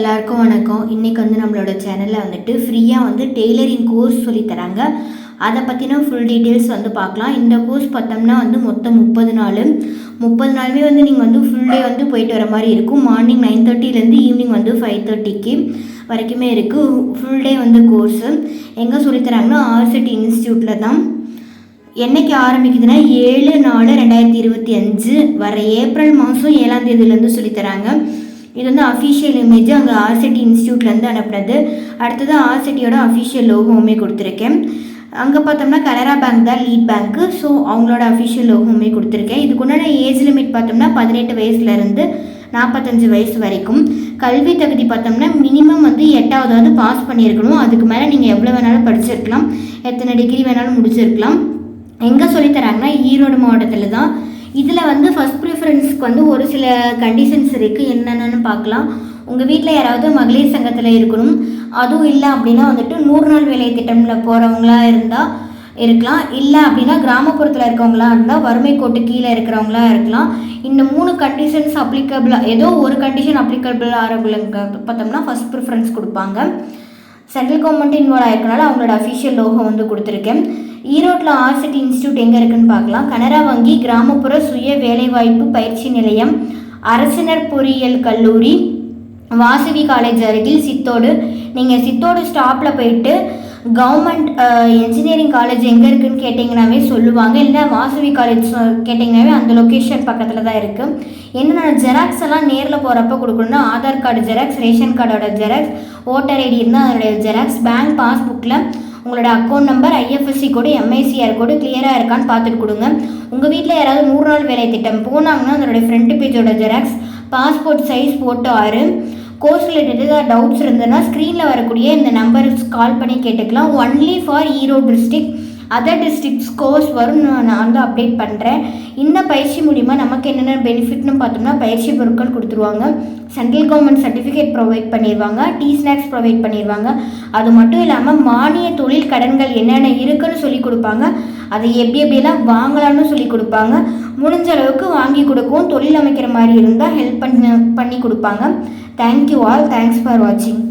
எல்லாருக்கும் வணக்கம். இன்றைக்கி வந்து நம்மளோட சேனலில் வந்துட்டு ஃப்ரீயாக வந்து டெய்லரிங் கோர்ஸ் சொல்லித்தராங்க அதை பற்றின ஃபுல் டீட்டெயில்ஸ் வந்து பார்க்கலாம். இந்த கோர்ஸ் பார்த்தோம்னா வந்து மொத்தம் முப்பது நாள். முப்பது நாளுமே வந்து நீங்கள் வந்து ஃபுல் டே வந்து போயிட்டு வர மாதிரி இருக்கும். மார்னிங் நைன் தேர்ட்டிலேருந்து ஈவினிங் வந்து ஃபைவ் தேர்ட்டிக்கு வரைக்குமே இருக்குது ஃபுல் டே வந்து கோர்ஸு எங்கே சொல்லித்தராங்கன்னா ஆர்சிட்டி இன்ஸ்டியூட்டில் தான். என்னைக்கு ஆரம்பிக்குதுன்னா ஏழு நாலு ரெண்டாயிரத்தி இருபத்தி அஞ்சு வர ஏப்ரல் மாதம் ஏழாம் தேதியிலேருந்து சொல்லித்தராங்க இது வந்து அஃபிஷியல் இமேஜ் அங்கே ஆர்சிட்டி இன்ஸ்டியூட்லேருந்து அனுப்புனது. அடுத்தது ஆர்சிட்டியோட அஃபிஷியல் லோகோவுமே கொடுத்துருக்கேன். அங்கே பார்த்தோம்னா கனரா பேங்க் தான் லீட் பேங்க்கு ஸோ அவங்களோட அஃபிஷியல் லோகோவுமே கொடுத்துருக்கேன். இதுக்குண்டான ஏஜ் லிமிட் பார்த்தோம்னா பதினெட்டு வயசுலேருந்து நாற்பத்தஞ்சு வயசு வரைக்கும். கல்வி தகுதி பார்த்தோம்னா மினிமம் வந்து எட்டாவதாவது பாஸ் பண்ணியிருக்கணும். அதுக்கு மேலே நீங்கள் எவ்வளோ வேணாலும் படிச்சிருக்கலாம். எத்தனை டிகிரி வேணாலும் முடிச்சிருக்கலாம். எங்கே சொல்லித்தராங்கன்னா ஈரோடு மாவட்டத்தில் தான் இதில் வந்து ஃபஸ்ட் ப்ரிஃபரன்ஸ்க்கு வந்து ஒரு சில கண்டிஷன்ஸ் இருக்குது என்னென்னு பார்க்கலாம். உங்கள் வீட்டில் யாராவது மகளிர் சங்கத்தில் இருக்கணும். அதுவும் இல்லை அப்படின்னா வந்துட்டு நூறு நாள் வேலை திட்டமில் போகிறவங்களா இருந்தால் இருக்கலாம். இல்லை அப்படின்னா கிராமப்புறத்தில் இருக்கவங்களா இருந்தால் வறுமை கோட்டு கீழே இருக்கிறவங்களா இருக்கலாம். இந்த மூணு கண்டிஷன்ஸ் அப்ளிகபிளாக ஏதோ ஒரு கண்டிஷன் அப்ளிகபிள் ஆகிறவங்களுக்கு பார்த்தோம்னா ஃபஸ்ட் ப்ரிஃபரன்ஸ் கொடுப்பாங்க. சென்ட்ரல் கவர்மெண்ட் இன்வால்வ் ஆயிருக்கனால அவங்களோட அஃபிஷியல் லோகோ வந்து கொடுத்துருக்கேன். ஈரோட்டில் ஆர்சிட்டி இன்ஸ்டியூட் எங்கே இருக்குன்னு பார்க்கலாம். கனரா வங்கி கிராமப்புற சுய வேலைவாய்ப்பு பயிற்சி நிலையம் அரசினர் பொறியியல் கல்லூரி வாசவி காலேஜ் அருகில் சித்தோடு. நீங்கள் சித்தோடு ஸ்டாப்பில் போயிட்டு கவர்மெண்ட் இன்ஜினியரிங் uh, காலேஜ் எங்கே இருக்குதுன்னு கேட்டிங்கனாவே சொல்லுவாங்க. இல்லை வாசவி காலேஜ் கேட்டிங்கனாவே அந்த லொக்கேஷன் பக்கத்தில் தான் இருக்குது என்னென்ன ஜெராக்ஸ் எல்லாம் நேரில் போகிறப்ப கொடுக்கணும்னா ஆதார் கார்டு ஜெராக்ஸ் ரேஷன் கார்டோட ஜெராக்ஸ் ஓட்டர் ஐடி இருந்தால் அதனுடைய ஜெராக்ஸ் பேங்க் பாஸ்புக்கில் உங்களோட account number IFSC code MICR code கிளியராக இருக்கான்னு பார்த்துட்டு கொடுங்க. உங்கள் வீட்டில் யாராவது நூறு நாள் வேலை திட்டம் போனாங்கன்னா அதனுடைய ஃப்ரண்ட் பேஜோட ஜெராக்ஸ் பாஸ்போர்ட் சைஸ் ஃபோட்டோ ஆறு கோர்ஸ் ரிலேட்டட் ஏதாவது டவுட்ஸ் இருந்ததுன்னா ஸ்க்ரீனில் வரக்கூடிய இந்த நம்பருக்கு கால் பண்ணி கேட்டுக்கலாம். Only for Erode district other districts course வரும். நான் நான் வந்து அப்டேட் பண்ணுறேன் இந்த பயிற்சி மூலிமா நமக்கு என்னென்ன பெனிஃபிட்னு பார்த்தோம்னா பயிற்சி பொருட்கள் கொடுத்துருவாங்க. சென்ட்ரல் கவர்மெண்ட் சர்டிஃபிகேட் ப்ரொவைட் பண்ணிடுவாங்க டீ ஸ்நாக்ஸ் ப்ரொவைட் பண்ணிடுவாங்க அது மட்டும் இல்லாமல் மானிய தொழில் கடன்கள் என்னென்ன இருக்குன்னு சொல்லி கொடுப்பாங்க. அதை எப்படி எப்படியெல்லாம் வாங்கலாம்னு சொல்லி கொடுப்பாங்க. முடிஞ்ச அளவுக்கு வாங்கி கொடுக்கும் தொழில் அமைக்கிற மாதிரி இருந்தால் ஹெல்ப் பண்ணி பண்ணி கொடுப்பாங்க. தேங்க்யூ ஆல் தேங்க்ஸ் ஃபார் வாட்சிங்